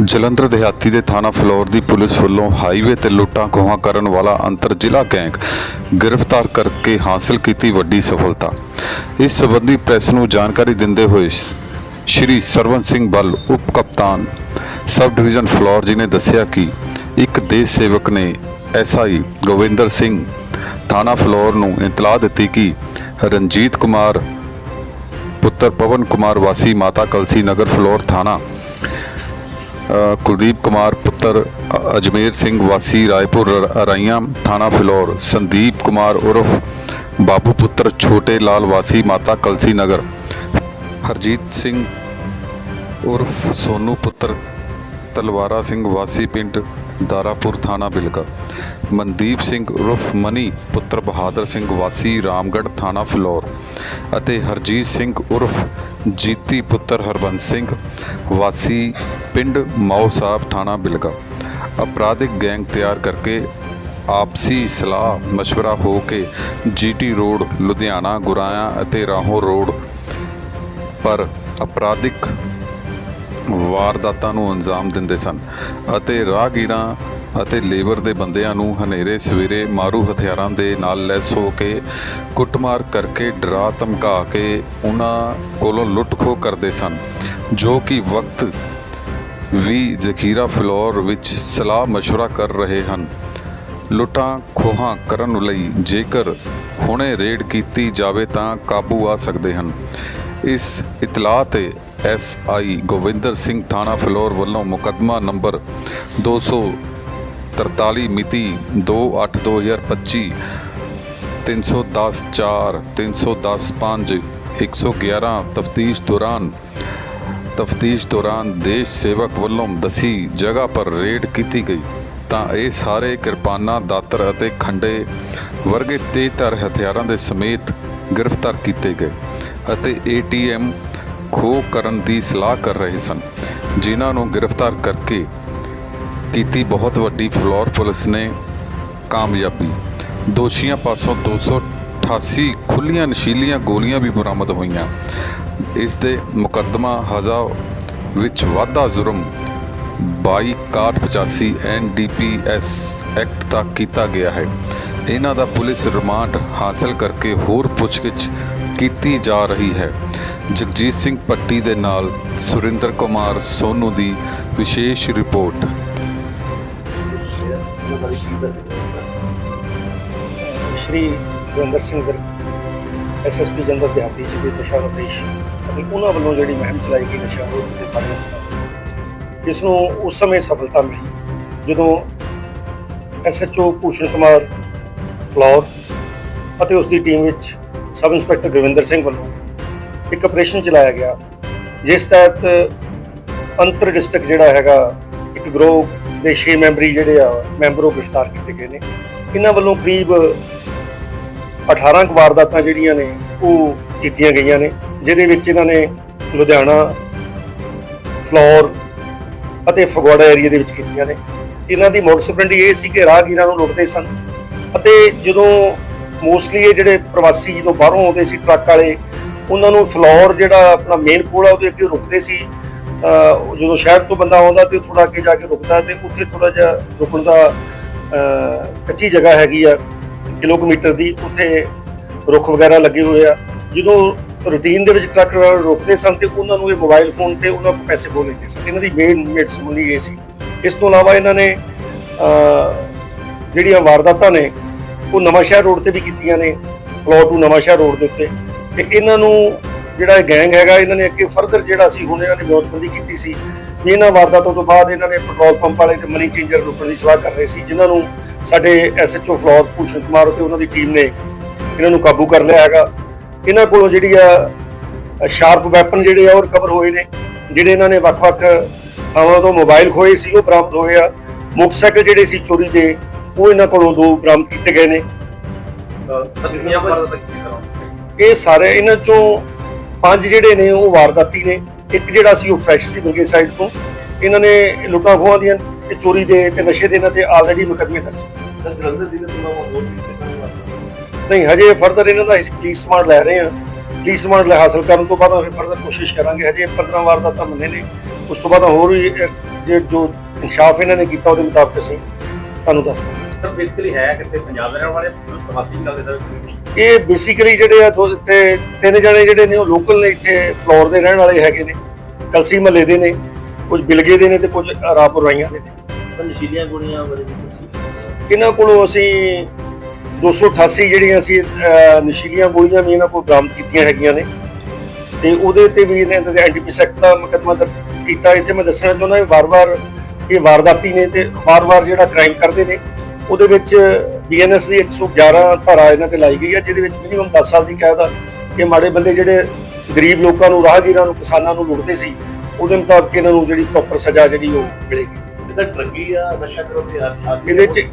ਜਲੰਧਰ ਦਿਹਾਤੀ ਦੇ ਥਾਣਾ ਫਲੋਰ ਦੀ ਪੁਲਿਸ ਵੱਲੋਂ ਹਾਈਵੇ ਤੇ ਲੁੱਟਾਂ ਖੋਹਾਂ ਕਰਨ ਵਾਲਾ ਅੰਤਰ ਜ਼ਿਲ੍ਹਾ ਗੈਂਗ ਗ੍ਰਿਫਤਾਰ ਕਰਕੇ ਹਾਸਲ ਕੀਤੀ ਵੱਡੀ ਸਫਲਤਾ। ਇਸ ਸਬੰਧੀ ਪ੍ਰੈਸ ਨੂੰ ਜਾਣਕਾਰੀ ਦਿੰਦੇ ਹੋਏ ਸ਼੍ਰੀ ਸਰਵਨ ਸਿੰਘ ਬਲ ਉਪ ਕਪਤਾਨ ਸਬ ਡਿਵੀਜ਼ਨ ਫਲੋਰ ਜੀ ਨੇ ਦੱਸਿਆ ਕਿ ਇੱਕ ਦੇਸ਼ ਸੇਵਕ ਨੇ ਐਸਆਈ ਗੋਵਿੰਦਰ ਸਿੰਘ ਥਾਣਾ ਫਲੋਰ ਨੂੰ ਇਤਲਾਹ ਦਿੱਤੀ ਕਿ ਰਣਜੀਤ ਕੁਮਾਰ, ਪੁੱਤਰ ਪਵਨ ਕੁਮਾਰ ਵਾਸੀ ਮਾਤਾ ਕਲਸੀ ਨਗਰ ਫਲੋਰ ਥਾਣਾ ਕੁਲਦੀਪ ਕੁਮਾਰ ਪੁੱਤਰ ਅਜਮੇਰ ਸਿੰਘ ਵਾਸੀ, ਰਾਏਪੁਰ ਰਾਈਆਂ ਥਾਣਾ ਫਿਲੌਰ, ਸੰਦੀਪ ਕੁਮਾਰ ਉਰਫ ਬਾਬੂ ਪੁੱਤਰ ਛੋਟੇ ਲਾਲ ਵਾਸੀ, ਮਾਤਾ ਕਲਸੀ ਨਗਰ, ਹਰਜੀਤ ਸਿੰਘ ਉਰਫ ਸੋਨੂ ਪੁੱਤਰ, ਤਲਵਾਰਾ ਸਿੰਘ ਵਾਸੀ ਪਿੰਡ ਦਾਰਾਪੁਰ ਥਾਣਾ ਬਿਲਗਾ ਮਨਦੀਪ ਸਿੰਘ ਉਰਫ ਮਨੀ ਪੁੱਤਰ ਬਹਾਦਰ ਸਿੰਘ ਵਾਸੀ ਰਾਮਗੜ੍ਹ ਥਾਣਾ ਫਿਲੌਰ ਅਤੇ ਹਰਜੀਤ ਸਿੰਘ ਉਰਫ ਜੀਤੀ ਪੁੱਤਰ ਹਰਬੰਸ ਸਿੰਘ ਵਾਸੀ ਪਿੰਡ ਮਾਓ ਸਾਹਿਬ ਥਾਣਾ ਬਿਲਗਾ ਅਪਰਾਧਿਕ ਗੈਂਗ ਤਿਆਰ ਕਰਕੇ ਆਪਸੀ ਸਲਾਹ مشورہ ਹੋ ਕੇ ਜੀਟੀ ਰੋਡ ਲੁਧਿਆਣਾ ਗੁਰਾਇਆ ਅਤੇ ਰਾਹੋਂ ਰੋਡ ਪਰ ਅਪਰਾਧਿਕ ਵਾਰਦਾਤਾਂ ਨੂੰ ਅੰਜਾਮ ਦਿੰਦੇ ਸਨ ਅਤੇ ਰਾਹਗੀਰਾਂ ਅਤੇ ਲੇਬਰ ਦੇ ਬੰਦਿਆਂ ਨੂੰ ਹਨੇਰੇ ਸਵੇਰੇ ਮਾਰੂ ਹਥਿਆਰਾਂ ਦੇ ਨਾਲ ਲੈਸ ਹੋ ਕੇ ਕੁੱਟਮਾਰ ਕਰਕੇ ਡਰਾ ਧਮਕਾ ਕੇ ਉਹਨਾਂ ਕੋਲੋਂ ਲੁੱਟ-ਖੋਹ ਕਰਦੇ ਸਨ ਜੋ ਕਿ ਵਕਤ ਵੀ ਜ਼ਖੀਰਾ ਫਲੋਰ ਵਿੱਚ ਸਲਾਹ مشورہ ਕਰ ਰਹੇ ਹਨ ਲੁੱਟਾਂ ਖੋਹਾਂ ਕਰਨ ਲਈ ਜੇਕਰ ਹੁਣੇ ਰੇਡ ਕੀਤੀ ਜਾਵੇ ਤਾਂ ਕਾਬੂ ਆ ਸਕਦੇ ਹਨ ਇਸ ਇਤਲਾਹ ਤੇ ਐਸਆਈ ਗੋਵਿੰਦਰ ਸਿੰਘ ਥਾਣਾ ਫਲੋਰ ਵੱਲੋਂ ਮੁਕੱਦਮਾ ਨੰਬਰ 243 ਮਿਤੀ 28/2025 310 4 310 5 111 ਤਫਤੀਸ਼ ਦੌਰਾਨ ਤਫਤੀਸ਼ ਦੌਰਾਨ ਦੇਸ਼ ਸੇਵਕ ਵੱਲੋਂ ਦਸੀ ਜਗ੍ਹਾ ਪਰ ਰੇਡ ਕੀਤੀ ਗਈ। ਤਾਂ ਇਹ ਸਾਰੇ ਕਿਰਪਾਨਾਂ, ਦਾਤਰ ਅਤੇ ਖੰਡੇ ਵਰਗੇ ਤੇਜ਼ਧਾਰ ਹਥਿਆਰਾਂ ਦੇ ਸਮੇਤ ਗ੍ਰਿਫਤਾਰ ਕੀਤੇ ਗਏ ਅਤੇ ਏਟੀਐਮ ਖੋਹ ਕਰਨ ਦੀ ਸਲਾਹ ਕਰ ਰਹੇ ਸਨ, ਜਿਨ੍ਹਾਂ ਨੂੰ ਗ੍ਰਿਫਤਾਰ ਕਰਕੇ ਕੀਤੀ ਬਹੁਤ ਵੱਡੀ ਫਲੋਰ ਪੁਲਿਸ ਨੇ ਕਾਮਯਾਬੀ। ਦੋਸ਼ੀਆਂ ਪਾਸੋਂ 288 ਖੁੱਲੀਆਂ ਨਸ਼ੀਲੀਆਂ ਗੋਲੀਆਂ ਵੀ ਬਰਾਮਦ ਹੋਈਆਂ। ਇਸ ਦੇ ਮੁਕੱਦਮਾ ਹਜ਼ਾ ਵਿੱਚ ਵਾਧਾ ਜੁਰਮ 2285 ਐਨਡੀਪੀਐਸ ਐਕਟ ਤੱਕ ਕੀਤਾ ਗਿਆ ਹੈ। ਇਹਨਾਂ ਦਾ ਪੁਲਿਸ ਰਿਮਾਂਡ ਹਾਸਲ ਕਰਕੇ ਹੋਰ ਪੁੱਛਗਿੱਛ ਕੀਤੀ ਜਾ ਰਹੀ ਹੈ। ਜਗਜੀਤ ਸਿੰਘ ਪੱਟੀ ਦੇ ਨਾਲ ਸੁਰਿੰਦਰ ਕੁਮਾਰ ਸੋਨੂ ਦੀ ਵਿਸ਼ੇਸ਼ report. Shri Surinder Singh Virk SSP general ਦਿਹਾਤੀ ਜੀ ਦੇ ਦਿਸ਼ਾ ਨਿਰਦੇਸ਼ ਅਤੇ ਉਹਨਾਂ ਵੱਲੋਂ ਜਿਹੜੀ ਮੁਹਿੰਮ ਚਲਾਈ ਗਈ ਨਸ਼ਾ ਵਿਰੋਧ ਦੇ ਬਾਰੇ ਇਸ ਨੂੰ ਉਸ ਸਮੇਂ ਸਫਲਤਾ ਮਿਲੀ ਜਦੋਂ ਐਸਐਚਓ ਭੂਸ਼ਣ ਕੁਮਾਰ ਫਲੋਰ ਅਤੇ ਉਸ ਦੀ ਟੀਮ ਵਿੱਚ ਸਬ ਇੰਸਪੈਕਟਰ ਗੁਰਵਿੰਦਰ ਸਿੰਘ ਵੱਲੋਂ ਇੱਕ ਆਪਰੇਸ਼ਨ ਚਲਾਇਆ ਗਿਆ। ਜਿਸ ਤਹਿਤ ਅੰਤਰ ਡਿਸਟ੍ਰਿਕਟ ਜਿਹੜਾ ਹੈਗਾ, ਇੱਕ ਗਰੋਹ ਦੇ 6 ਮੈਂਬਰੀ ਜਿਹੜੇ ਆ, ਮੈਂਬਰ ਗ੍ਰਿਫਤਾਰ ਕੀਤੇ ਗਏ ਨੇ। ਇਹਨਾਂ ਵੱਲੋਂ ਕਰੀਬ 18 ਕੁ ਵਾਰਦਾਤਾਂ ਜਿਹੜੀਆਂ ਨੇ, ਉਹ ਕੀਤੀਆਂ ਗਈਆਂ ਨੇ, ਜਿਹਦੇ ਵਿੱਚ ਇਹਨਾਂ ਨੇ ਲੁਧਿਆਣਾ, ਫਲੋਰ ਅਤੇ ਫਗਵਾੜਾ ਏਰੀਆ ਦੇ ਵਿੱਚ ਕੀਤੀਆਂ ਨੇ। ਇਹਨਾਂ ਦੀ ਮੋਟਰਸਾਈਕਲ ਇਹ ਸੀ ਕਿ ਰਾਹਗੀਰਾਂ ਨੂੰ ਲੁੱਟਦੇ ਸਨ ਅਤੇ ਜਦੋਂ ਮੋਸਟਲੀ ਇਹ ਜਿਹੜੇ ਪ੍ਰਵਾਸੀ ਜਦੋਂ ਬਾਹਰੋਂ ਆਉਂਦੇ ਸੀ, ਟਰੱਕ ਵਾਲੇ ਉਹਨਾਂ ਨੂੰ ਫਲੋਰ ਜਿਹੜਾ ਆਪਣਾ ਮੇਨ ਪੋਲ ਆ, ਉਹਦੇ ਅੱਗੇ ਰੁਕਦੇ ਸੀ। ਜਦੋਂ ਸ਼ਹਿਰ ਤੋਂ ਬੰਦਾ ਆਉਂਦਾ ਤੇ ਥੋੜਾ ਅੱਗੇ ਜਾ ਕੇ ਰੁਕਦਾ ਤੇ ਉੱਥੇ ਥੋੜਾ ਜਿਹਾ ਰੁਕਣ ਦਾ ਕੱਚੀ ਜਗ੍ਹਾ ਹੈਗੀ ਆ, ਕਿਲੋਮੀਟਰ ਦੀ, ਉੱਥੇ ਰੁੱਖ ਵਗੈਰਾ ਲੱਗੇ ਹੋਏ ਆ। ਜਦੋਂ ਰੂਟੀਨ ਦੇ ਵਿੱਚ ਟਰੱਕ ਰੁਕਦੇ ਸਨ ਤੇ ਉਹਨਾਂ ਨੂੰ ਇਹ ਮੋਬਾਈਲ ਫੋਨ ਤੇ ਉਹਨਾਂ ਕੋਲ ਪੈਸੇ ਖੋਹ ਲੈਂਦੇ ਸਨ। ਇਹਨਾਂ ਦੀ ਮੇਨ ਮਿਟਸ ਸਮਝੀ ਇਹ ਸੀ। ਇਸ ਤੋਂ ਇਲਾਵਾ ਇਹਨਾਂ ਨੇ ਜਿਹੜੀਆਂ ਵਾਰਦਾਤਾਂ ਨੇ, ਉਹ ਨਵਾਂਸ਼ਹਿਰ ਰੋਡ ਤੇ ਵੀ ਕੀਤੀਆਂ ਨੇ ਫਲੋਰ ਟੂ ਨਵਾਂਸ਼ਹਿਰ ਰੋਡ ਦੇ ਉੱਤੇ। ਤੇ ਇਹਨਾਂ ਨੂੰ ਜਿਹੜਾ ਇਹ ਗੈਂਗ ਹੈਗਾ, ਇਹਨਾਂ ਨੇ ਅੱਗੇ ਫਰਦਰ ਜਿਹੜਾ ਸੀ, ਹੁਣ ਇਹਨਾਂ ਨੇ ਵਿਉਂਤਬੰਦੀ ਕੀਤੀ ਸੀ। ਵੀ ਇਹਨਾਂ ਵਾਰਦਾਤਾਂ ਤੋਂ ਬਾਅਦ ਇਹਨਾਂ ਨੇ ਪੈਟਰੋਲ ਪੰਪ ਵਾਲੇ ਤੇ ਮਨੀ ਚੇਂਜਰ ਲੁੱਟਣ ਦੀ ਸਲਾਹ ਕਰ ਰਹੇ ਸੀ, ਜਿਨ੍ਹਾਂ ਨੂੰ ਸਾਡੇ ਐਸਐਚਓ ਫਲੋਰ ਭੂਸ਼ਣ ਕੁਮਾਰ ਤੇ ਉਹਨਾਂ ਦੀ ਟੀਮ ਨੇ ਇਹਨਾਂ ਨੂੰ ਕਾਬੂ ਕਰ ਲਿਆ ਹੈਗਾ। ਇਹਨਾਂ ਕੋਲੋਂ ਜਿਹੜੀ ਆ ਸ਼ਾਰਪ ਵੈਪਨ ਜਿਹੜੇ ਆ, ਉਹ ਰਿਕਵਰ ਹੋਏ ਨੇ, ਜਿਹੜੇ ਇਹਨਾਂ ਨੇ ਵੱਖ-ਵੱਖ ਥਾਵਾਂ ਤੋਂ ਮੋਬਾਈਲ ਖੋਏ ਸੀ, ਉਹ ਬਰਾਮਦ ਹੋਏ ਆ। ਮੋਟਰਸਾਈਕਲ ਜਿਹੜੇ ਸੀ ਚੋਰੀ ਦੇ, ਉਹ ਇਹਨਾਂ ਕੋਲੋਂ ਦੋ ਬਰਾਮਦ ਕੀਤੇ ਗਏ ਨੇ। ਇਹ ਸਾਰੇ ਇਹਨਾਂ ਚੋਂ ਪੰਜ ਜਿਹੜੇ ਨੇ ਉਹ ਵਾਰਦਾਤੀ ਨੇ, ਇੱਕ ਜਿਹੜਾ ਸੀ ਉਹ ਫਰੈਸ਼ ਸੀ ਬਲਗੇ ਸਾਈਡ ਤੋਂ। ਇਹਨਾਂ ਨੇ ਲੁੱਟਾਂ ਖੋਹਾਂ ਦੀਆਂ ਤੇ ਚੋਰੀ ਦੇ ਤੇ ਨਸ਼ੇ ਦੇ ਇਹਨਾਂ ਤੇ ਆਲਰੇਡੀ ਮੁਕੱਦਮੇ ਦਰਜ। ਨਹੀਂ, ਹਜੇ ਫਰਦਰ ਇਹਨਾਂ ਦਾ ਅਸੀਂ ਪੁਲਿਸ ਸਮਾਨ ਲੈ ਰਹੇ ਹਾਂ। ਪੁਲਿਸ ਸਮਾਨ ਲੈ ਹਾਸਲ ਕਰਨ ਤੋਂ ਬਾਅਦ ਅਸੀਂ ਫਰਦਰ ਕੋਸ਼ਿਸ਼ ਕਰਾਂਗੇ। ਹਜੇ 15 ਵਾਰ ਦਾ ਤਾਂ ਮੰਨੇ ਨੇ। ਉਸ ਤੋਂ ਬਾਅਦ ਹੋਰ ਵੀ ਜੇ ਜੋ ਇਨਸਾਫ ਇਹਨਾਂ ਨੇ ਕੀਤਾ ਉਹਦੇ ਮੁਤਾਬਕ ਅਸੀਂ ਤੁਹਾਨੂੰ ਦੱਸ ਦਾਂਗੇ ਸਰ ਬੇਸਿਕਲੀ ਹੈ ਕਿਤੇ ਪੰਜਾਬ ਦੇ ਰਹਿਣ ਵਾਲੇ ਪ੍ਰਵਾਸੀ ਵੀ ਗੱਲ ਦੇ ਸਰ ਇਹ ਬੇਸਿਕਲੀ ਜਿਹੜੇ ਆ ਦੋ ਤੇ ਤਿੰਨ ਜਣੇ ਜਿਹੜੇ ਨੇ ਉਹ ਲੋਕਲ ਨੇ ਇੱਥੇ ਫਲੋਰ ਦੇ ਰਹਿਣ ਵਾਲੇ ਹੈਗੇ ਨੇ। ਕਲਸੀ ਮਹੱਲੇ ਦੇ ਨੇ ਕੁਝ ਬਿਲਗੇ ਦੇ ਨੇ ਤੇ ਕੁਝ ਰਾਪੁਰ ਰਾਈਆਂ ਦੇ ਨੇ। ਸਰ ਨਸ਼ੀਲੀਆਂ ਗੋਲੀਆਂ ਬਾਰੇ ਵੀ ਤੁਸੀਂ ਇਹਨਾਂ ਕੋਲੋਂ ਅਸੀਂ 288 ਜਿਹੜੀਆਂ ਅਸੀਂ ਨਸ਼ੀਲੀਆਂ ਗੋਲੀਆਂ ਵੀ ਇਹਨਾਂ ਕੋਲ ਬਰਾਮਦ ਕੀਤੀਆਂ ਹੈਗੀਆਂ ਨੇ। ਤੇ ਉਹਦੇ ਤੇ ਵੀ ਇਹਨਾਂ ਦੇ ਐਂਟੀਪੀ ਐਕਟ ਦਾ ਮੁਕੱਦਮਾ ਦਰਜ ਕੀਤਾ। ਇੱਥੇ ਮੈਂ ਦੱਸਣਾ ਚਾਹੁੰਦਾ ਵੀ ਵਾਰ-ਵਾਰ ਇਹ ਵਾਰਦਾਤੀ ਨੇ ਤੇ ਵਾਰ-ਵਾਰ ਜਿਹੜਾ ਕ੍ਰਾਈਮ ਕਰਦੇ ਨੇ ਉਹਦੇ ਵਿੱਚ ਬੀਐਨਐਸ ਦੀ 111 ਧਾਰਾ ਇਹਨਾਂ ਤੇ ਲਾਈ ਗਈ ਹੈ ਜਿਹਦੇ ਵਿੱਚ ਮਿਨੀਮਮ 10 ਸਾਲ ਦੀ ਕੈਦ ਆ। ਇਹ ਮਾੜੇ ਬੰਦੇ ਜਿਹੜੇ ਗਰੀਬ ਲੋਕਾਂ ਨੂੰ ਰਾਹਗੀਰਾਂ ਨੂੰ ਕਿਸਾਨਾਂ ਨੂੰ ਲੁੱਟਦੇ ਸੀ ਉਹਦੇ ਮੁਤਾਬਕ ਇਹਨਾਂ ਨੂੰ ਜਿਹੜੀ ਪ੍ਰੋਪਰ ਸਜ਼ਾ ਜਿਹੜੀ ਉਹ ਮਿਲੇਗੀ। ਸਰ ਡਰੱਗੀ ਆ ਨਸ਼ਾ ਕਰੋ ਤੇ ਇਹਦੇ ਚ